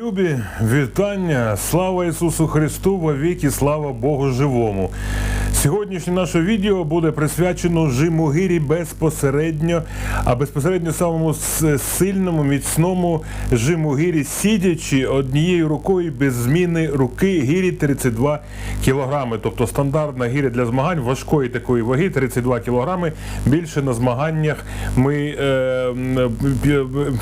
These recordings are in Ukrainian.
Любі, вітання! Слава Ісусу Христу! Во віки, слава Богу живому! Сьогоднішнє наше відео буде присвячено жиму гирі безпосередньо, а безпосередньо самому сильному, міцному жиму гирі, сидячи однією рукою без зміни руки гирі 32 кілограми. Тобто стандартна гиря для змагань важкої такої ваги 32 кілограми. Більше на змаганнях ми е,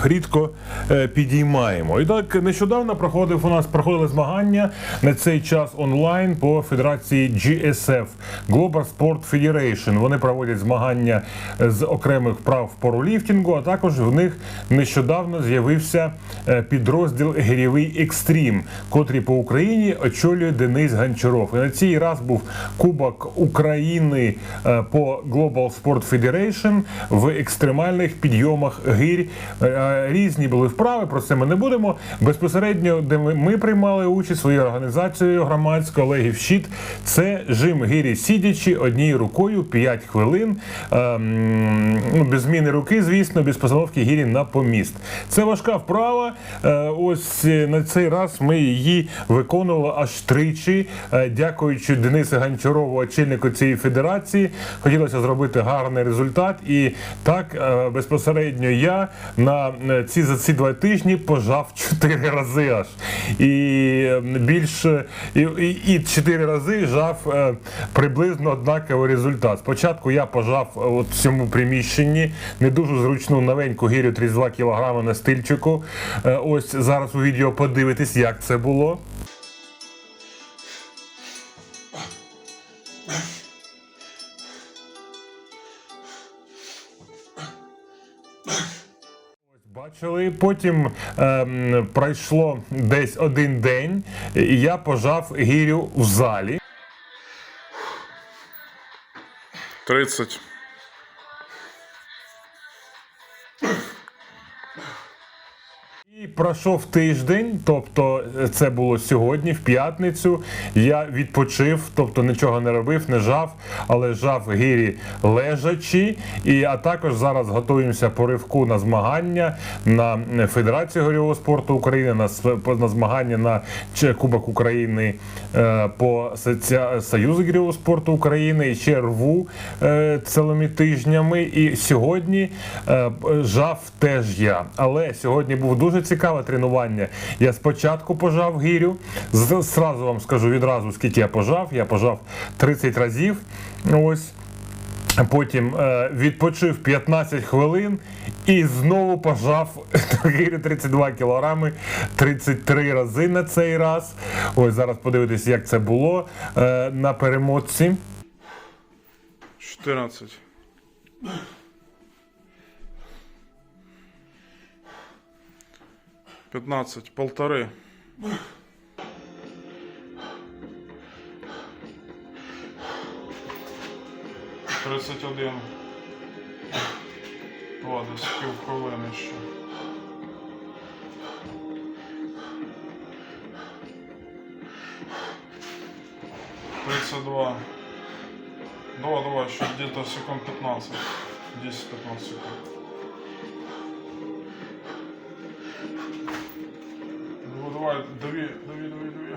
рідко е, підіймаємо. І так нещодавно проходив у нас проходили змагання на цей час онлайн по федерації GSF Global Sport Federation. Вони проводять змагання з окремих вправ в поруліфтингу, а також в них нещодавно з'явився е, підрозділ Гирєвий Екстрім, котрий по Україні очолює Денис Гончаров. І на цій раз був Кубок України е, по Global Sport Federation в екстремальних підйомах гирь. Е, е, Різні були вправи, про це ми не будемо. Безпосередньо, де ми, приймали участь своєю організацією громадською Олегів Щит, це жим гирі сидячи однією рукою 5 хвилин. Ем, ну, без зміни руки, звісно, без постановки гірі на поміст. Це важка вправа. Е, ось е, на цей раз ми її виконували аж тричі. Е, дякуючи Денису Гончарову, очільнику цієї федерації. Хотілося зробити гарний результат. І так е, безпосередньо я на е, ці за ці два тижні пожав чотири рази аж. І е, більше і, і, і чотири рази жав е, приблизно однаковий результат. Спочатку я пожав е, от в цьому приміщенні не дуже зручну новеньку гірю 32 кг на стильчику. Е, Ось зараз у відео подивитись, як це було. Бачили, потім ем, пройшло десь один день, і я пожав гірю в залі. 30. Пройшов тиждень, тобто е, це було сьогодні, в п'ятницю. Я відпочив, тобто нічого не робив, не жав, але жав гірі лежачі. І а також зараз готуємося по ривку на змагання на Федерацію горілого спорту України, на, на змагання на Кубок України е, по Союзу гірського спорту України. І ще рву е, цілими тижнями. І сьогодні е, жав теж я. Але сьогодні був дуже цікаве тренування. Я спочатку пожав гірю. Зразу вам скажу відразу, скільки я пожав. Я пожав 30 разів. Ось. Потім е, відпочив 15 хвилин і знову пожав гирю 32 кілограми 33 рази на цей раз. Ось зараз подивитись, як це було е, на перемотці. 14. Пятнадцать, полторы. Тридцять один. Два, десь пів хвилини ще. Тридцать два. Давай, давай, еще где-то секунд 15. 10-15 секунд. Давай, дави, дави, дави, дави.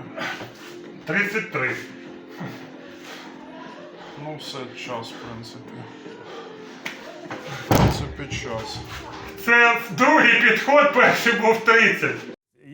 33. Ну все, час, в принципі. В принципі, час. Це другий підход, перший був 30.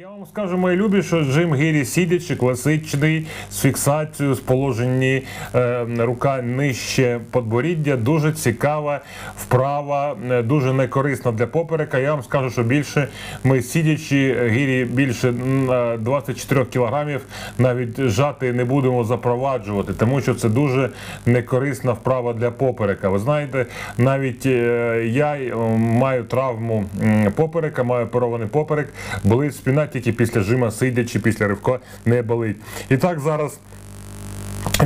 Я вам скажу, мої любі, що жим гірі сидячи, класичний, з фіксацією, з положенні е, рука нижче подборіддя. Дуже цікава вправа, е, дуже некорисна для поперека. Я вам скажу, що більше ми сидячи, е, гірі більше е, 24 кілограмів навіть жати не будемо запроваджувати, тому що це дуже некорисна вправа для поперека. Ви знаєте, навіть е, я е, маю травму поперека, маю оперований поперек, болить спина тільки після жима, сидячи, після ривка не болить. І так зараз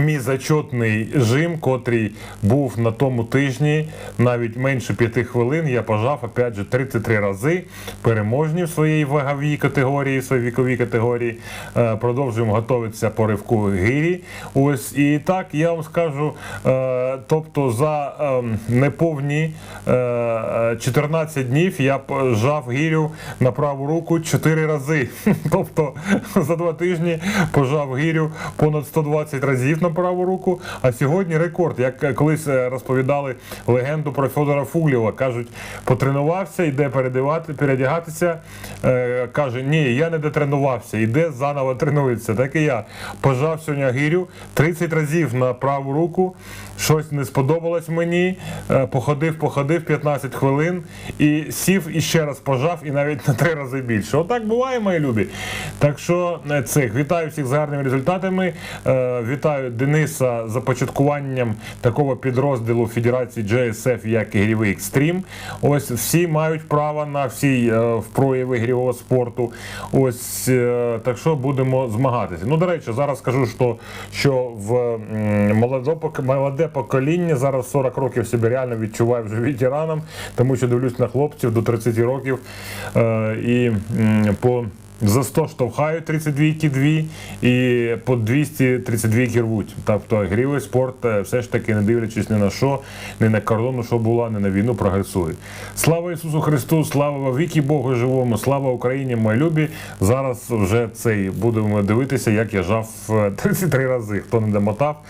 Мій зачетний жим, котрий був на тому тижні, навіть менше п'яти хвилин, я пожав опять же 33 рази переможні в своїй ваговій категорії, в своїй віковій категорії. Е, Продовжуємо готуватися по ривку гирі. Ось і так я вам скажу. е, Тобто за ем, неповні е, е, 14 днів я пожав гірю на праву руку 4 рази. Тобто за два тижні пожав гірю понад 120 разів на праву руку. А сьогодні рекорд. Як колись е, розповідали легенду про Федора Фуглєва, кажуть, потренувався, йде передягатися. Е, каже, ні, я не дотренувався, йде заново тренується. Так і я пожав сьогодні гірю 30 разів на праву руку. Щось не сподобалось мені. Е, Походив, походив 15 хвилин і сів і ще раз пожав, і навіть на три рази більше. Отак буває, мої любі. Так що цих вітаю всіх з гарними результатами. Вітаю Дениса започаткуванням такого підрозділу Федерації JSF, як Гірєвий Екстрім. Ось всі мають право на всі е, прояви гірєвого спорту. Ось е, так що будемо змагатися. Ну, до речі, зараз скажу, що, що в молоде покоління зараз 40 років себе реально відчуваю вже ветераном, тому що дивлюсь на хлопців до 30 років е, і по. За 100 штовхають 32 2 і по 232 рвуть. Тобто грівий спорт е, все ж таки, не дивлячись ні на що, ні на кордону, що була, ні на війну, прогресує. Слава Ісусу Христу, слава віки Богу живому, слава Україні, мої любі. Зараз вже цей будемо дивитися, як я жав е, 33 рази. Хто не домотав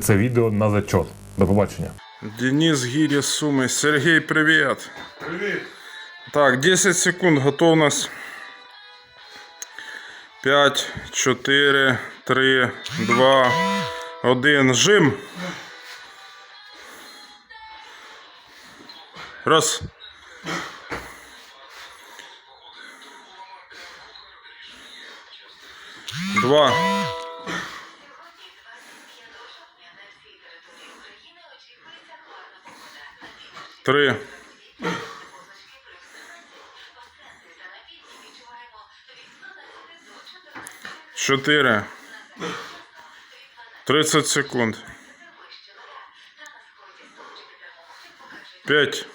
це відео на зачот. До побачення. Денис Гиря Сумы. Сергей, привет. Привіт! Так, 10 секунд, готовность. 5, 4, 3, 2, 1. Жим. Раз. Два. Три. Чотири. 30 секунд. П'ять.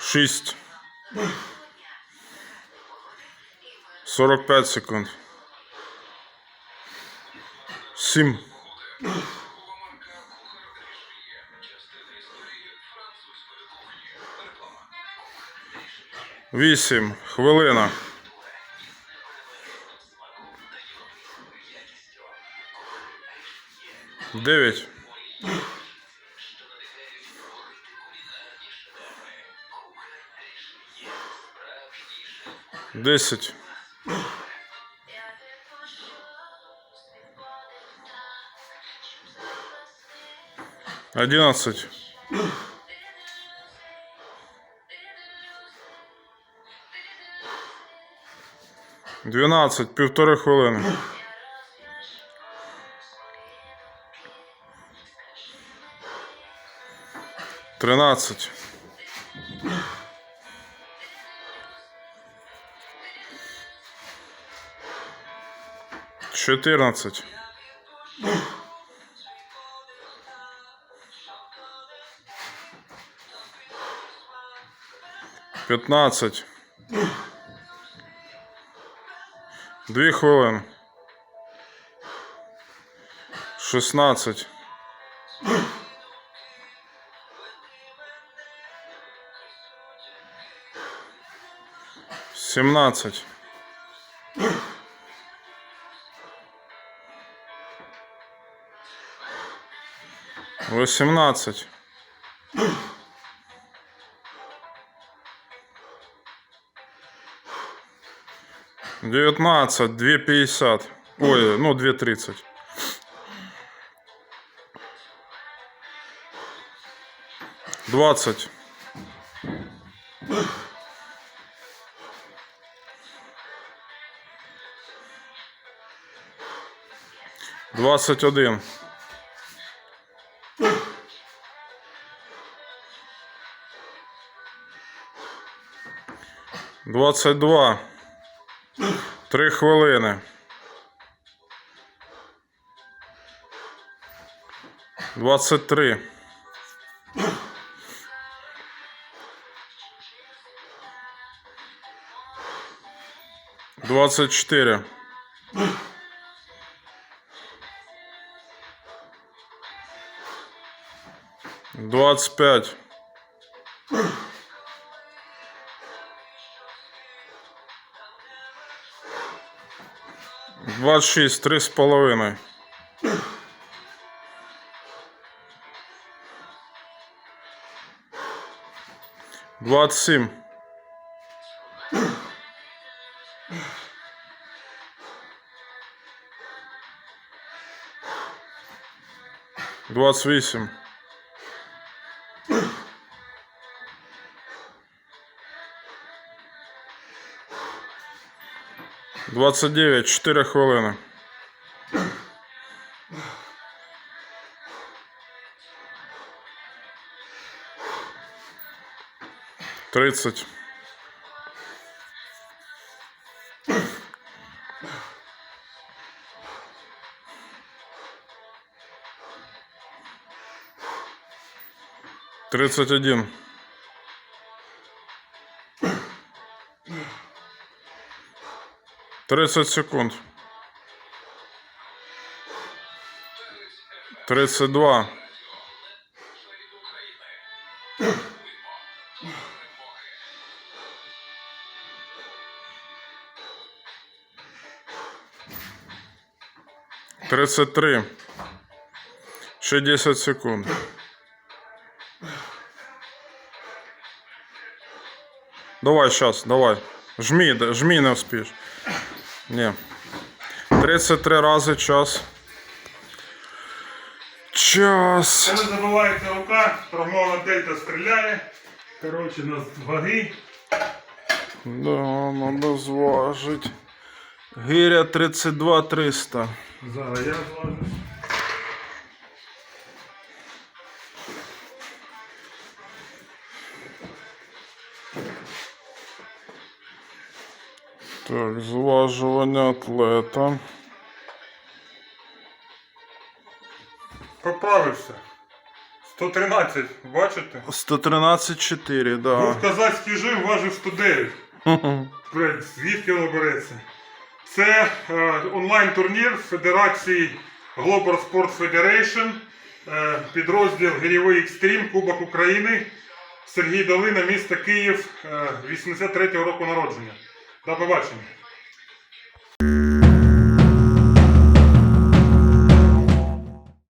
Шість. 45 секунд. Сім. 8 хвилина. Дев'ять. Десять. Одиннадцать. 12, півтори хвилини. Тринадцять. Чотирнадцять. П'ятнадцять. Дві хвилини. Шістнадцять. Сімнадцять. Восемнадцать. 19, 2,50. Ой, ну 2,30. Двадцать. Двадцать один. Двадцать два. Три хвилини. Двадцять три. Двадцать четыре. Двадцать пять. 26, 3,5. Двадцать семь. Двадцать восемь. 29, 4 хвилини. тридцать Тридцать один. Тридцать секунд. Тридцать два. Тридцать три. Ще 10 секунд. Давай сейчас, давай. Жми, да- жми не вспіш. Ні. 33 рази час. Час. Коли забувається рука, промова дельта стріляє. Коротше, нас ваги. Да, надо зважить. Гиря 32 300. Зараз я зважусь. Так, зважування атлета. Поправився. 113, бачите? 113,4, да. Був казацький жим, важив 109. Блядь, Звідки воно береться? Це е, онлайн-турнір Федерації Global Sports Federation, е, підрозділ Гірєвий Екстрім, Кубок України, Сергій Долина, місто Київ, е, 83-го року народження. До побачення.